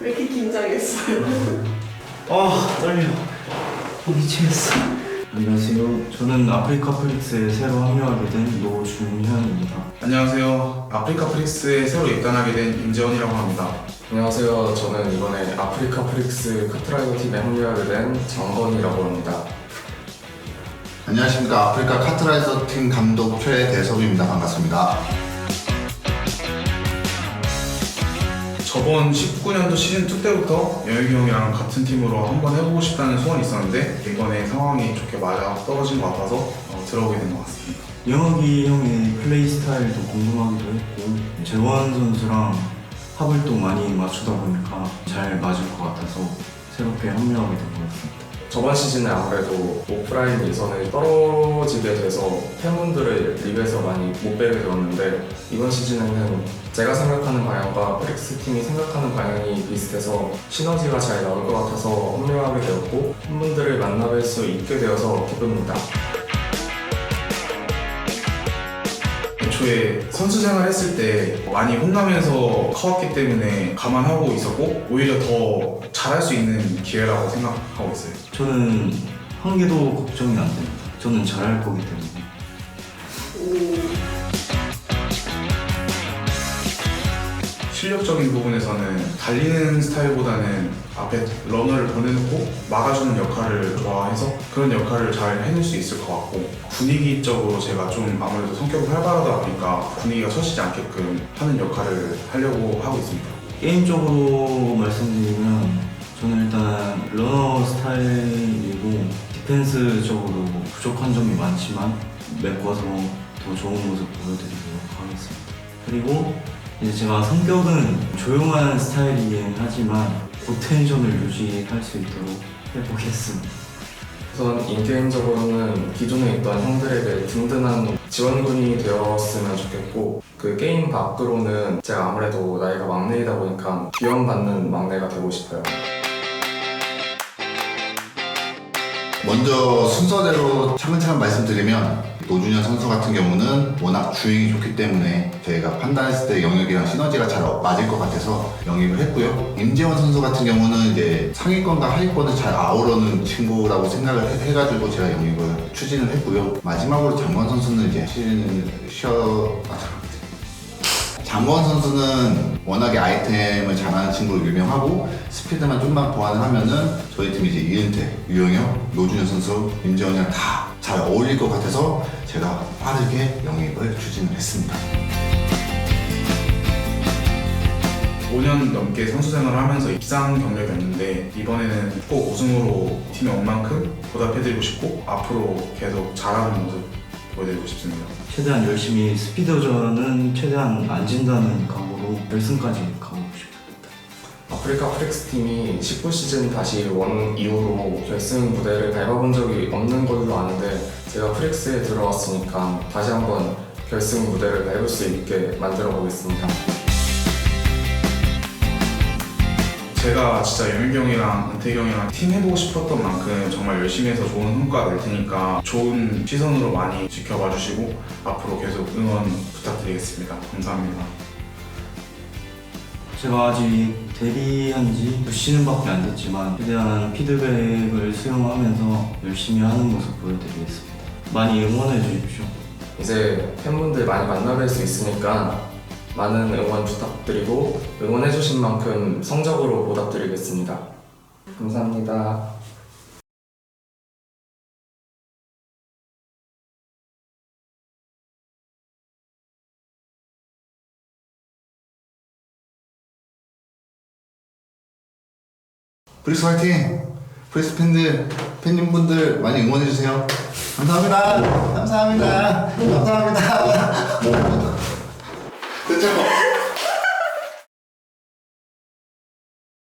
왜 이렇게 긴장했어요? 아 떨려 어, 미치겠어 안녕하세요 저는 아프리카 프릭스에 새로 합류하게 된 노준현입니다 안녕하세요. 아프리카 프릭스에 새로 입단하게 된 임재원이라고 합니다. 안녕하세요. 저는 이번에 아프리카 프릭스 카트라이더 팀에 합류하게 된 정건이라고 합니다. 안녕하십니까 아프리카 카트라이더 팀 감독 최대섭입니다 반갑습니다 저번 19년도 시즌 2 때부터 영혁이 형이랑 같은 팀으로 한번 해보고 싶다는 소원이 있었는데 이번에 상황이 좋게 맞아 떨어진 것 같아서 어, 들어오게 된 것 같습니다. 영혁이 형의 플레이 스타일도 궁금하기도 했고 재원 선수랑 합을 또 많이 맞추다 보니까 잘 맞을 것 같아서 새롭게 합류하게 된 것 같습니다 저번 시즌에 아무래도 오프라인 예선을 떨어지게 돼서 팬분들을 리그에서 많이 못 뵈게 되었는데 이번 시즌에는 제가 생각하는 방향과 프릭스 팀이 생각하는 방향이 비슷해서 시너지가 잘 나올 것 같아서 합류하게 되었고 팬분들을 만나뵐 수 있게 되어서 기쁩니다. 애초에 선수 생활 했을 때 많이 혼나면서 커왔기 때문에 감안하고 있었고 오히려 더 잘할 수 있는 기회라고 생각하고 있어요. 저는 한 개도 걱정이 안 됩니다. 저는 잘할 거기 때문에 실력적인 부분에서는 달리는 스타일보다는 앞에 러너를 보내놓고 막아주는 역할을 좋아해서 그런 역할을 잘 해낼 수 있을 것 같고 분위기적으로 제가 좀 아무래도 성격이 활발하다 보니까 분위기가 처지지 않게끔 하는 역할을 하려고 하고 있습니다. 게임적으로 말씀드리면 저는 일단 러너 스타일이고 디펜스적으로 부족한 점이 많지만 메꿔서 더 좋은 모습 보여드리도록 하겠습니다. 그리고 이제 제가 성격은 조용한 스타일이긴 하지만 포텐션을 유지할 수 있도록 해보겠습니다. 우선 인게임적으로는 기존에 있던 형들에게 든든한 지원군이 되었으면 좋겠고 그 게임 밖으로는 제가 아무래도 나이가 막내이다 보니까 비원받는 막내가 되고 싶어요. 먼저 순서대로 차근차근 말씀드리면 노준현 선수 같은 경우는 워낙 주행이 좋기 때문에 저희가 판단했을 때 영역이랑 시너지가 잘 맞을 것 같아서 영입을 했고요. 임재원 선수 같은 경우는 이제 상위권과 하위권을 잘 아우르는 친구라고 생각을 해- 해가지고 제가 영입을 추진을 했고요. 마지막으로 장건 선수는 이제 시즌을 쉬어 아, 장건 선수는 워낙에 아이템을 잘하는 친구로 유명하고 스피드만 좀만 보완을 하면은 저희 팀이 이제 이은태, 유영혁, 노준현 선수, 임재원이랑 다 잘 어울릴 것 같아서 제가 빠르게 영입을 추진을 했습니다. 5년 넘게 선수 생활을 하면서 입상 경력이 없는데 이번에는 꼭 우승으로 팀에 온 만큼 보답해드리고 싶고 앞으로 계속 잘하는 모습 보여드리고 싶습니다. 최대한 열심히 스피드전은 최대한 안 진다는 각오로 결승까지 가고 싶습니다. 아프리카 프릭스 팀이 19 시즌 다시 원 이후로 결승 무대를 밟아본 적이 없는 걸로 아는데 제가 프릭스에 들어왔으니까 다시 한번 결승 무대를 밟을 수 있게 만들어 보겠습니다. 제가 진짜 은택이 형이랑 팀 해보고 싶었던 만큼 정말 열심히 해서 좋은 성과 낼 테니까 좋은 시선으로 많이 지켜봐 주시고 앞으로 계속 응원 부탁드리겠습니다. 감사합니다. 제가 아직 데뷔한 지 2시즌밖에 안 됐지만 최대한 피드백을 수용하면서 열심히 하는 모습 보여드리겠습니다. 많이 응원해 주십시오. 이제 팬분들 많이 만나뵐 수 있으니까 많은 응원 부탁드리고 응원해주신 만큼 성적으로 보답드리겠습니다. 감사합니다. 프리스 화이팅! 프리스 팬들, 팬님분들 많이 응원해주세요. 감사합니다. 감사합니다. 감사합니다. 됐죠?